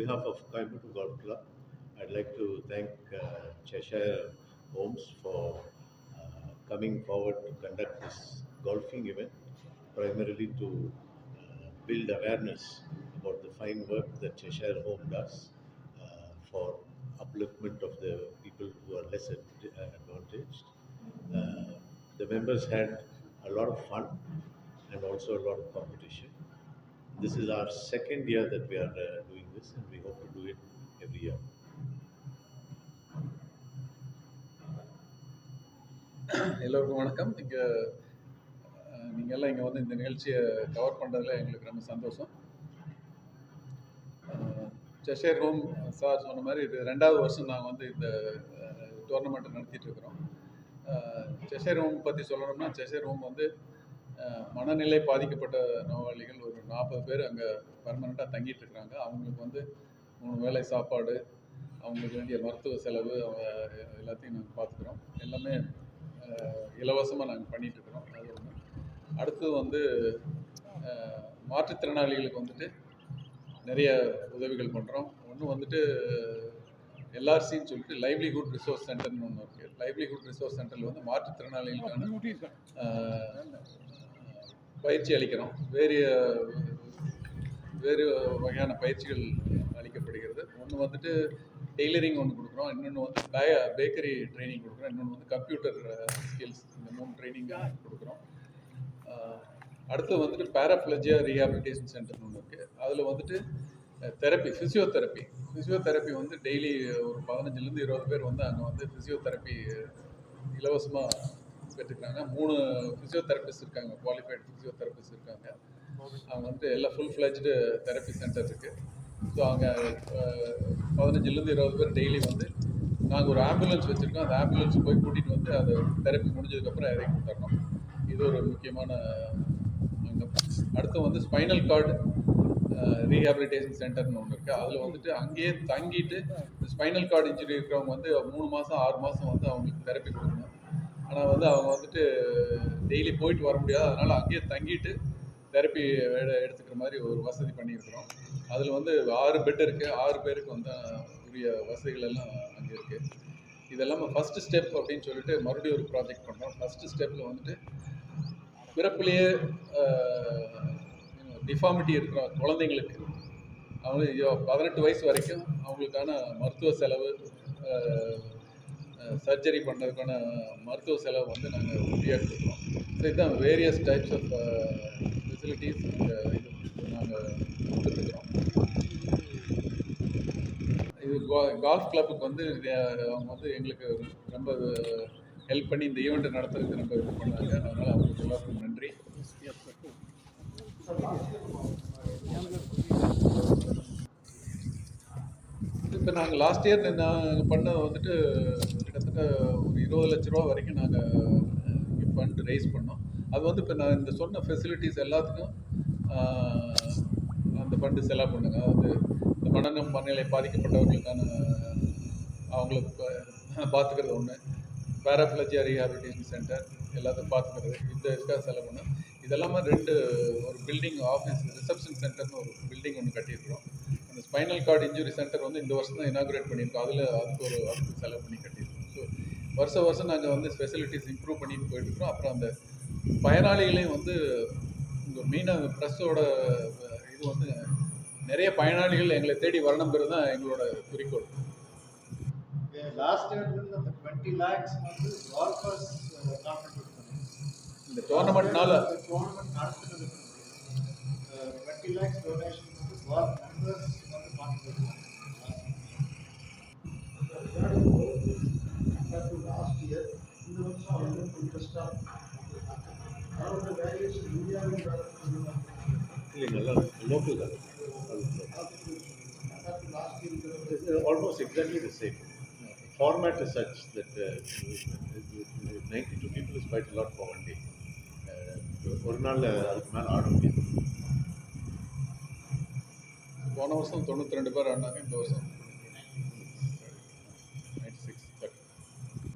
behalf of Coimbatore Golf Club, I'd like to thank uh, Cheshire Homes for uh, coming forward to conduct this golfing event, primarily to uh, build awareness about the fine work that Cheshire Home does uh, for upliftment of the people who are less ad- advantaged. Uh, the members had a lot of fun and also a lot of competition. This is our second year that we are uh, doing this, and we hope to do it every year. எல்லோருக்கும் வணக்கம். இங்கே நீங்கள் எல்லாம் இங்கே வந்து இந்த நிகழ்ச்சியை cover பண்ணுறதுல எங்களுக்கு ரொம்ப சந்தோஷம். ஜஷேர் ஹோம் சார் சொன்ன மாதிரி இது ரெண்டாவது வருஷம் நாங்கள் வந்து இந்த டோர்னமெண்ட்டை நடத்திட்டு இருக்கிறோம். ஜஷேர் ஹோம் பற்றி சொல்லணும்னா ஜஷேர் ஹோம் வந்து மனநிலை பாதிக்கப்பட்ட நோயாளிகள் ஒரு நாற்பது பேர் அங்கே பர்மனெண்ட்டாக தங்கிட்டு இருக்கிறாங்க அவங்களுக்கு வந்து மூணு வேளை சாப்பாடு அவங்களுக்கு வேண்டிய மருத்துவ செலவு அவங்க எல்லாத்தையும் நாங்கள் பார்த்துக்குறோம் எல்லாமே இலவசமாக நாங்கள் பண்ணிட்டு இருக்கிறோம். அது ஒன்று அடுத்தது வந்து மாற்றுத்திறனாளிகளுக்கு வந்துட்டு நிறைய உதவிகள் பண்ணுறோம் ஒன்று வந்துட்டு எல்ஆர்சின்னு சொல்லிட்டு லைவ்லிஹுட் ரிசோர்ஸ் சென்டர்னு ஒன்று இருக்குது லைவ்லிஹுட் ரிசோர்ஸ் சென்டரில் வந்து மாற்றுத்திறனாளிகளுக்கான பயிற்சி அளிக்கிறோம். வேறு வேறு வகையான பயிற்சிகள் அளிக்கப்படுகிறது. ஒன்று வந்துட்டு டெய்லரிங் ஒன்று கொடுக்குறோம். இன்னொன்று வந்து பே பேக்கரி ட்ரைனிங் கொடுக்குறோம். இன்னொன்று வந்து கம்ப்யூட்டர் ஸ்கில்ஸ் இந்த மூணு ட்ரைனிங் கொடுக்குறோம். அடுத்து வந்துட்டு பேராப்ளஜியா ரீஹாபிலிட்டேஷன் சென்டர்னு ஒன்று இருக்குது அதில் வந்துட்டு தெரப்பி ஃபிசியோதெரப்பி ஃபிசியோதெரப்பி வந்து டெய்லி ஒரு பதினஞ்சுலேருந்து இருபது பேர் வந்து அங்கே வந்து ஃபிசியோதெரப்பி இலவசமாக பெற்றுக்கிறாங்க மூணு ஃபிசியோதெரபிஸ்ட் இருக்காங்க. குவாலிஃபைடு ஃபிசியோதெரபிஸ்ட் இருக்காங்க. அவங்க வந்துட்டு எல்லாம் ஃபுல் ஃப்ளெஜ்டு தெரப்பி சென்டர் இருக்குது ஸோ அங்கே பதினஞ்சுலேருந்து இருபது பேர் டெய்லி வந்து நாங்கள் ஒரு ஆம்புலன்ஸ் வச்சுருக்கோம். அந்த ஆம்புலன்ஸ் போய் கூட்டிகிட்டு வந்து அதை தெரப்பி முடிஞ்சதுக்கப்புறம் இறக்கி கொடுத்துட்றோம் இது ஒரு முக்கியமான அங்கம். அடுத்து வந்து ஸ்பைனல் கார்டு ரீஹாபிலிட்டேஷன் சென்டர்னு ஒன்று இருக்குது அதில் வந்துட்டு அங்கேயே தங்கிட்டு ஸ்பைனல் கார்டு இன்ஜுரி இருக்கிறவங்க வந்து மூணு மாதம் ஆறு மாதம் வந்து அவங்களுக்கு தெரப்பி கொடுக்கணும். ஆனால் வந்து அவங்க வந்துட்டு டெய்லி போயிட்டு வர முடியாது. அதனால் அங்கேயே தங்கிட்டு தெரப்பி எடுத்துக்கிற மாதிரி ஒரு வசதி பண்ணியிருக்கிறோம். அதில் வந்து ஆறு பெட் இருக்குது ஆறு பேருக்கு வந்து உரிய வசதிகள் எல்லாம் அங்கே இருக்குது இதெல்லாம் ஃபஸ்ட்டு ஸ்டெப் அப்படின்னு சொல்லிட்டு மறுபடியும் ஒரு ப்ராஜெக்ட் பண்ணுறோம் ஃபஸ்ட்டு ஸ்டெப்பில் வந்துட்டு பிறப்புலேயே டிஃபார்மிட்டி இருக்கிற குழந்தைங்களுக்கு அவங்க பதினெட்டு வயசு வரைக்கும் அவங்களுக்கான மருத்துவ செலவு சர்ஜரி பண்ணுறதுக்கான மருத்துவ செலவு வந்து நாங்கள் ஃப்ரீயாக கொடுக்குறோம். ஸோ இதுதான் வேரியஸ் டைப்ஸ் ஆஃப் ஃபெசிலிட்டிஸ் நாங்கள் இது நாங்கள் கொடுத்துருக்குறோம். இது கால்ஃப் கிளப்புக்கு வந்து அவங்க வந்து எங்களுக்கு ரொம்ப ஹெல்ப் பண்ணி இந்த ஈவெண்ட்டை நடத்துறதுக்கு ரொம்ப இது பண்ணாங்க. அதனால் அவங்களுக்கு எல்லாருக்கும் நன்றி. இப்போ நாங்கள் லாஸ்ட் இயர் நாங்கள் பண்ண வந்துட்டு கிட்டத்தட்ட ஒரு இருபது லட்ச ரூபா வரைக்கும் நாங்கள் ஃபண்ட் ரைஸ் பண்ணோம். அது வந்து இப்போ நான் இந்த சொன்ன ஃபெசிலிட்டிஸ் எல்லாத்துக்கும் அந்த ஃபண்டு செலவு பண்ணுங்க. அதாவது இந்த மனநம் மனநிலை பாதிக்கப்பட்டவர்களுக்கான அவங்களுக்கு பார்த்துக்கிறது ஒன்று பேராஃபிலஜியா ரீஹாபிலிட்டேஷன் சென்டர் எல்லாத்தையும் பார்த்துக்கிறது இந்த இதுக்காக செலவு பண்ணோம். இதெல்லாமே ரெண்டு ஒரு பில்டிங் ஆஃபீஸ் ரிசப்ஷன் சென்டர்னு ஒரு பில்டிங் ஒன்று கட்டியிருக்கிறோம். அந்த ஸ்பைனல் கார்டு இன்ஜுரி சென்டர் வந்து இந்த வருஷம் தான் இனாகுரேட் பண்ணியிருக்கோம். அதில் அதுக்கு ஒரு அதுக்கு செலவு பண்ணி கட்டியிருக்கோம். வருஷம் வருஷம் நாங்கள் வந்து ஃபெசிலிட்டிஸ் இம்ப்ரூவ் பண்ணிட்டு போயிட்டுருக்கோம். அப்புறம் அந்த பயனாளிகளையும் வந்து இந்த மெயினாக ப்ரெஸ்ஸோட இது வந்து நிறைய பயனாளிகள் எங்களை தேடி வரணுங்கிறது தான் எங்களோட குறிக்கோள். லாஸ்ட் இயர் வந்து டுவெண்ட்டி லேக்ஸ் வந்து கான்ட்ரிபியூட் இந்த டோர்னமெண்ட்னால டோர்னமெண்ட் நடத்துனதுக்கு டுவெண்ட்டி லேக்ஸ் டொனேஷன் இல்லைங்களா almost exactly the same format is such that ninety two people is quite lot for one day ஒரு நாள் அதுக்கு மேலே ஆட முடியாது போன வருஷம் தொண்ணூற்றி ரெண்டு பேர் ஆடினாங்க இந்த வருஷம்